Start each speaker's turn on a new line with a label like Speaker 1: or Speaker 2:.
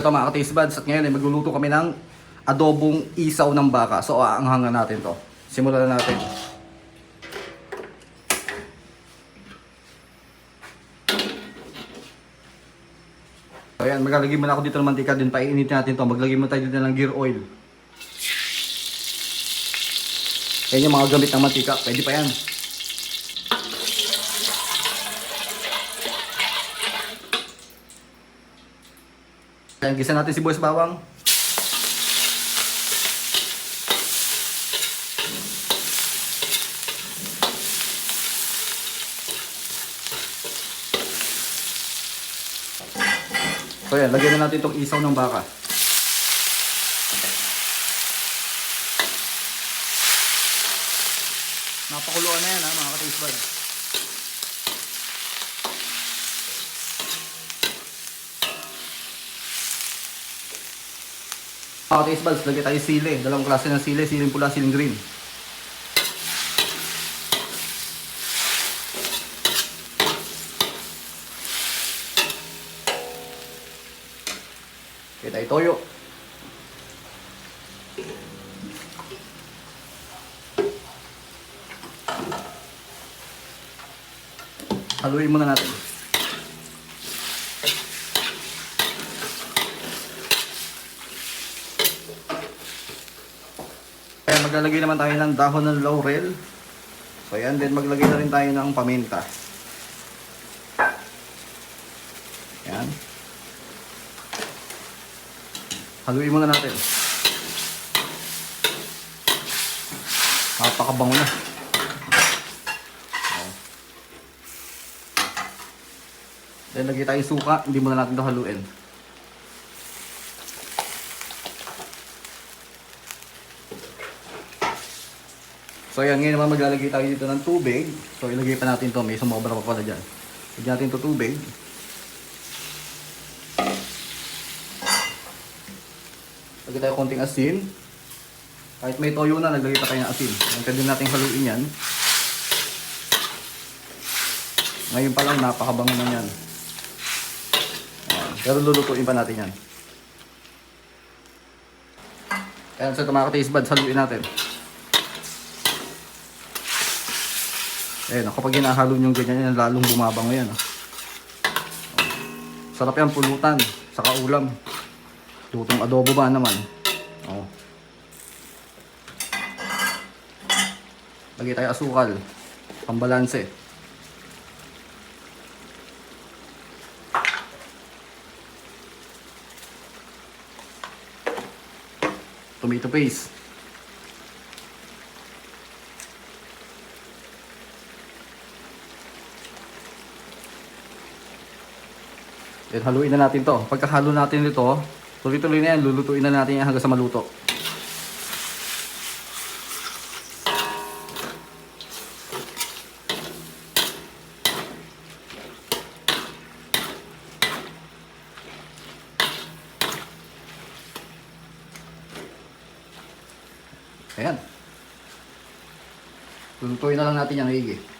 Speaker 1: Ito mga ka-taste buds at ngayon ay magluluto kami ng adobong isaw ng baka. So aanghangan natin to. Simulan na natin. So ayan, maglalagay muna ako dito ng mantika din. Painitin natin to. Maglagay muna tayo dito ng gear oil. Yan yung mga gamit ng mantika. Pwede pa yan. Ayan, gisa natin si Boys Bawang. So yan, lagyan na natin itong isaw ng baka. Napakuluan na yan ha, mga ka-taste buds. Mga taste buds, lagyan tayo sili. Dalawang klase ng sili, siling pula, siling green. Okay, tayo toyo. Haluin muna natin. Maglalagay naman tayo ng dahon ng laurel. So yan, then maglagay na rin tayo ng paminta. Yan. Haluin muna natin. Napakabango na. Oh. Then lagay tayo suka, hindi muna natin ito haluin. So yan, ngayon naman maglalagay tayo dito ng tubig. So ilagay pa natin to, may sumobra pa pala dyan. Lagyan natin to tubig. Lagyan tayo konting asin. Kahit may toyo na, naglagay pa tayo ng asin. Ang din natin haluin yan. Ngayon pa lang, napakabango na yan. Ayan. Pero lulutuin pa natin yan. Ayan, so ito mga ka-taste buds, haluin natin. Ayan, kapag hinahalo nyo ganyan yan, lalong bumabango yan. Oh. Sarap yan, pulutan, saka ulam. Lutong adobo ba naman? Oh. Lagay tayo asukal, pambalanse. Tomato paste. Then haluin na natin to. Pagkahalo natin ito, tuloy-tuloy na yan, lulutuin na natin yan hanggang sa maluto. Ayan. Lulutuin na lang natin yung higi.